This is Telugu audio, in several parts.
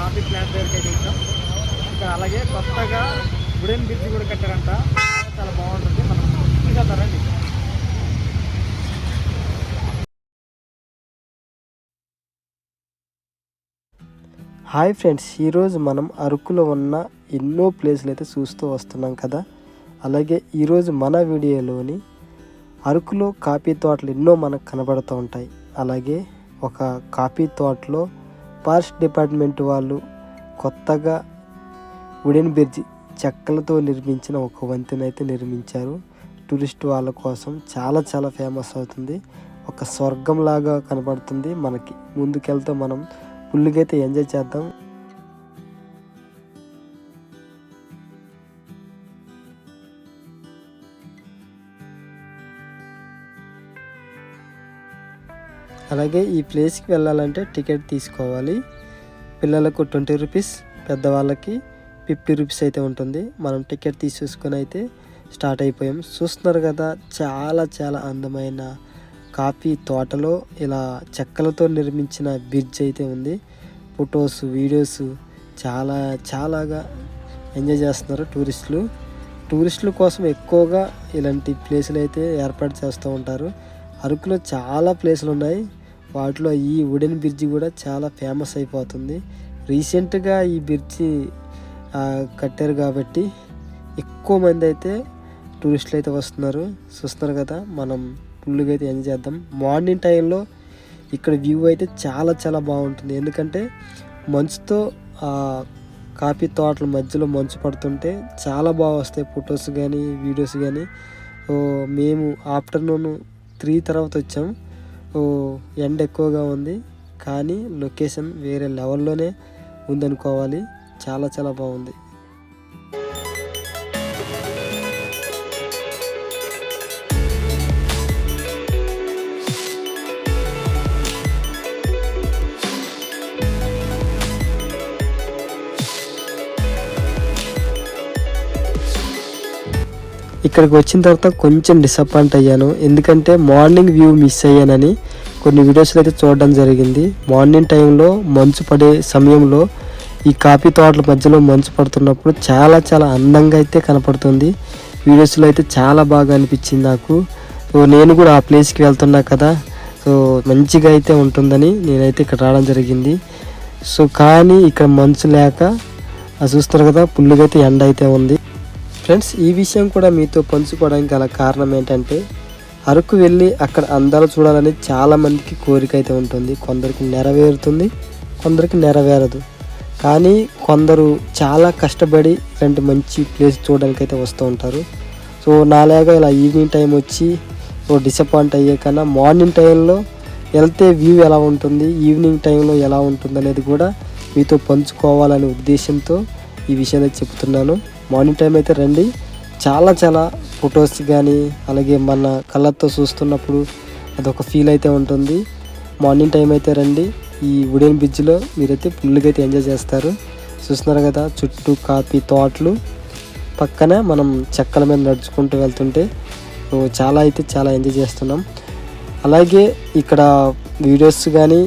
కాఫీ ప్లాంట్ దగ్గరికి అయితే ఇంకా అలాగే కొత్తగా వుడెన్ బ్రిడ్జ్ కూడా కట్టారంట. చాలా బాగుంటుంది. మనం తీసుకెళ్తారండి. హాయ్ ఫ్రెండ్స్ ఈరోజు మనం అరకులో ఉన్న ఎన్నో ప్లేసులు అయితే చూస్తూ వస్తున్నాం కదా. అలాగే ఈరోజు మన వీడియోలోని అరకులో కాఫీ తోటలు ఎన్నో మనకు కనబడుతూ ఉంటాయి. అలాగే ఒక కాఫీ తోటలో ఫారెస్ట్ డిపార్ట్మెంట్ వాళ్ళు కొత్తగా వుడెన్ బ్రిడ్జ్ చెక్కలతో నిర్మించిన ఒక వంతెన అయితే నిర్మించారు. టూరిస్ట్ వాళ్ళ కోసం చాలా చాలా ఫేమస్ అవుతుంది. ఒక స్వర్గంలాగా కనబడుతుంది మనకి. ముందుకెళ్తే మనం ఫుల్గా అయితే ఎంజాయ్ చేద్దాం. అలాగే ఈ ప్లేస్కి వెళ్ళాలంటే టికెట్ తీసుకోవాలి. పిల్లలకు ట్వంటీ రూపీస్ పెద్దవాళ్ళకి ఫిఫ్టీ రూపీస్ అయితే ఉంటుంది. మనం టికెట్ తీసేసుకొని అయితే స్టార్ట్ అయిపోయాం. చూస్తున్నారు కదా చాలా చాలా అందమైన కాఫీ తోటలో ఇలా చెక్కలతో నిర్మించిన బ్రిడ్జ్ అయితే ఉంది. ఫొటోస్ వీడియోస్ చాలా చాలాగా ఎంజాయ్ చేస్తున్నారు టూరిస్టులు. టూరిస్టుల కోసం ఎక్కువగా ఇలాంటి ప్లేసులు అయితే ఏర్పాటు చేస్తూ ఉంటారు. అరకులో చాలా ప్లేసులు ఉన్నాయి. వాటిలో ఈ వుడెన్ బ్రిడ్జి కూడా చాలా ఫేమస్ అయిపోతుంది. రీసెంట్గా ఈ బ్రిడ్జి కట్టారు కాబట్టి ఎక్కువ మంది అయితే టూరిస్టులు అయితే వస్తున్నారు. చూస్తున్నారు కదా మనం ఫుల్గా అయితే ఎంజాయ్ చేద్దాం. మార్నింగ్ టైంలో ఇక్కడ వ్యూ అయితే చాలా చాలా బాగుంటుంది. ఎందుకంటే మంచుతో ఆ కాఫీ తోటల మధ్యలో మంచు పడుతుంటే చాలా బాగా వస్తాయి ఫొటోస్ కానీ వీడియోస్ కానీ మేము ఆఫ్టర్నూన్ త్రీ తర్వాత వచ్చాం. ఎండ ఎక్కువగా ఉంది కానీ లొకేషన్ వేరే లెవెల్లోనే ఉందనుకోవాలి. చాలా చాలా బాగుంది. ఇక్కడికి వచ్చిన తర్వాత కొంచెం డిసప్పాయింట్ అయ్యాను. ఎందుకంటే మార్నింగ్ వ్యూ మిస్ అయ్యానని కొన్ని వీడియోస్లో అయితే చూడడం జరిగింది. మార్నింగ్ టైంలో మంచు పడే సమయంలో ఈ కాఫీ తోటల మధ్యలో మంచు పడుతున్నప్పుడు చాలా చాలా అందంగా అయితే కనపడుతుంది. వీడియోస్లో అయితే చాలా బాగా అనిపించింది నాకు. సో నేను కూడా ఆ ప్లేస్కి వెళ్తున్నా కదా సో మంచిగా అయితే ఉంటుందని నేనైతే ఇక్కడ రావడం జరిగింది. సో కానీ ఇక్కడ మంచు లేక చూస్తారు కదా పుల్లుగా అయితే ఎండ అయితే ఉంది. ఫ్రెండ్స్ ఈ విషయం కూడా మీతో పంచుకోవడానికి గల కారణం ఏంటంటే అరకు వెళ్ళి అక్కడ అందాలు చూడాలని చాలామందికి కోరిక అయితే ఉంటుంది. కొందరికి నెరవేరుతుంది కొందరికి నెరవేరదు. కానీ కొందరు చాలా కష్టపడి ఇలాంటి మంచి ప్లేస్ చూడడానికి అయితే వస్తూ ఉంటారు. సో నాలాగా ఇలా ఈవినింగ్ టైం వచ్చి ఓ డిసప్పాయింట్ అయ్యే కన్నా మార్నింగ్ టైంలో వెళ్తే వ్యూ ఎలా ఉంటుంది ఈవినింగ్ టైంలో ఎలా ఉంటుంది అనేది కూడా మీతో పంచుకోవాలనే ఉద్దేశంతో ఈ విషయాన్ని చెప్తున్నాను. మార్నింగ్ టైం అయితే రండి. చాలా చాలా ఫొటోస్ కానీ అలాగే మన కళ్ళతో చూస్తున్నప్పుడు అదొక ఫీల్ అయితే ఉంటుంది. మార్నింగ్ టైం అయితే రండి. ఈ ఉడేన్ బ్రిడ్జ్లో మీరైతే ఫుల్గా అయితే ఎంజాయ్ చేస్తారు. చూస్తున్నారు కదా చుట్టూ కాఫీ తోటలు. పక్కన మనం చెక్కల మీద నడుచుకుంటూ వెళ్తుంటే చాలా అయితే చాలా ఎంజాయ్ చేస్తున్నాం. అలాగే ఇక్కడ వీడియోస్ కానీ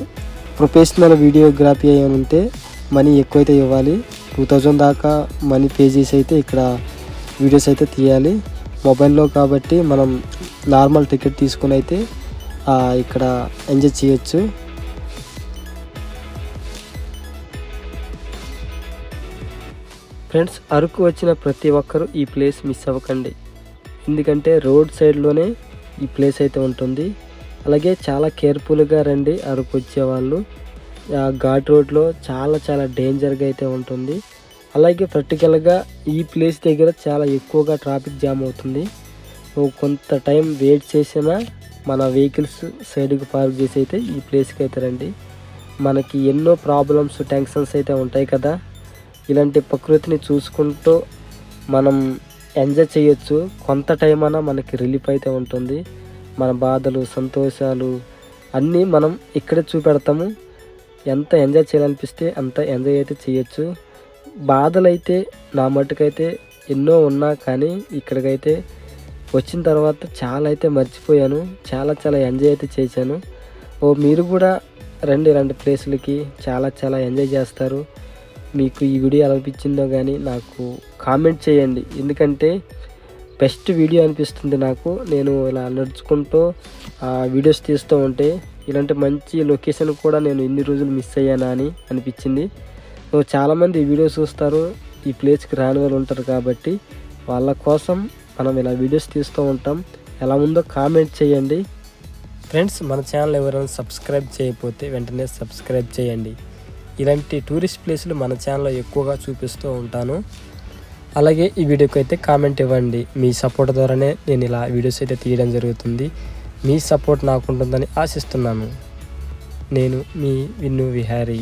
ప్రొఫెషనల్ వీడియోగ్రఫీ ఏమైనా ఉంటే మనీ ఎక్కువైతే ఇవ్వాలి. టూ థౌజండ్ దాకా మనీ పే చేసి అయితే ఇక్కడ వీడియోస్ అయితే తీయాలి. మొబైల్లో కాబట్టి మనం నార్మల్ టికెట్ తీసుకుని అయితే ఇక్కడ ఎంజాయ్ చేయొచ్చు. ఫ్రెండ్స్ అరకు వచ్చిన ప్రతి ఒక్కరూ ఈ ప్లేస్ మిస్ అవ్వకండి. ఎందుకంటే రోడ్ సైడ్లోనే ఈ ప్లేస్ అయితే ఉంటుంది. అలాగే చాలా కేర్ఫుల్గా రండి అరకు వచ్చేవాళ్ళు ఘాట్ రోడ్లో చాలా చాలా డేంజర్గా అయితే ఉంటుంది. అలాగే ప్రాక్టికల్గా ఈ ప్లేస్ దగ్గర చాలా ఎక్కువగా ట్రాఫిక్ జామ్ అవుతుంది. నువ్వు కొంత టైం వెయిట్ చేసినా మన వెహికల్స్ సైడ్కి పార్క్ చేసి అయితే ఈ ప్లేస్కి అయితే రండి. మనకి ఎన్నో ప్రాబ్లమ్స్ టెన్షన్స్ అయితే ఉంటాయి కదా. ఇలాంటి ప్రకృతిని చూసుకుంటూ మనం ఎంజాయ్ చేయొచ్చు. కొంత టైం అయినా మనకి రిలీఫ్ అయితే ఉంటుంది. మన బాధలు సంతోషాలు అన్నీ మనం ఇక్కడే చూపెడతాము. ఎంత ఎంజాయ్ చేయాలనిపిస్తే అంత ఎంజాయ్ అయితే చేయొచ్చు. బాధలు అయితే నా మట్టుకైతే ఎన్నో ఉన్నా కానీ ఇక్కడికైతే వచ్చిన తర్వాత చాలా అయితే మర్చిపోయాను. చాలా చాలా ఎంజాయ్ అయితే చేశాను. ఓ మీరు కూడా రండి రెండు ప్లేసులకి. చాలా చాలా ఎంజాయ్ చేస్తారు. మీకు ఈ వీడియో ఎలా అనిపించిందో కానీ నాకు కామెంట్ చేయండి. ఎందుకంటే బెస్ట్ వీడియో అనిపిస్తుంది నాకు. నేను ఇలా నడుచుకుంటూ ఆ వీడియోస్ తీస్తూ ఉంటే ఇలాంటి మంచి లొకేషన్ కూడా నేను ఎన్ని రోజులు మిస్ అయ్యానా అని అనిపించింది. సో చాలామంది ఈ వీడియోస్ చూస్తారు ఈ ప్లేస్కి రాని వాళ్ళు ఉంటారు కాబట్టి వాళ్ళ కోసం మనం ఇలా వీడియోస్ తీస్తూ ఉంటాం. ఎలా ఉందో కామెంట్ చేయండి. ఫ్రెండ్స్ మన ఛానల్ ఎవరైనా సబ్స్క్రైబ్ చేయకపోతే వెంటనే సబ్స్క్రైబ్ చేయండి. ఇలాంటి టూరిస్ట్ ప్లేసులు మన ఛానల్లో ఎక్కువగా చూపిస్తూ ఉంటాను. అలాగే ఈ వీడియోకి అయితే కామెంట్ ఇవ్వండి. మీ సపోర్ట్ ద్వారానే నేను ఇలా వీడియోస్ అయితే తీయడం జరుగుతుంది. మీ సపోర్ట్ నాకు ఉంటుందని ఆశిస్తున్నాను. నేను మీ విన్ను విహారీ.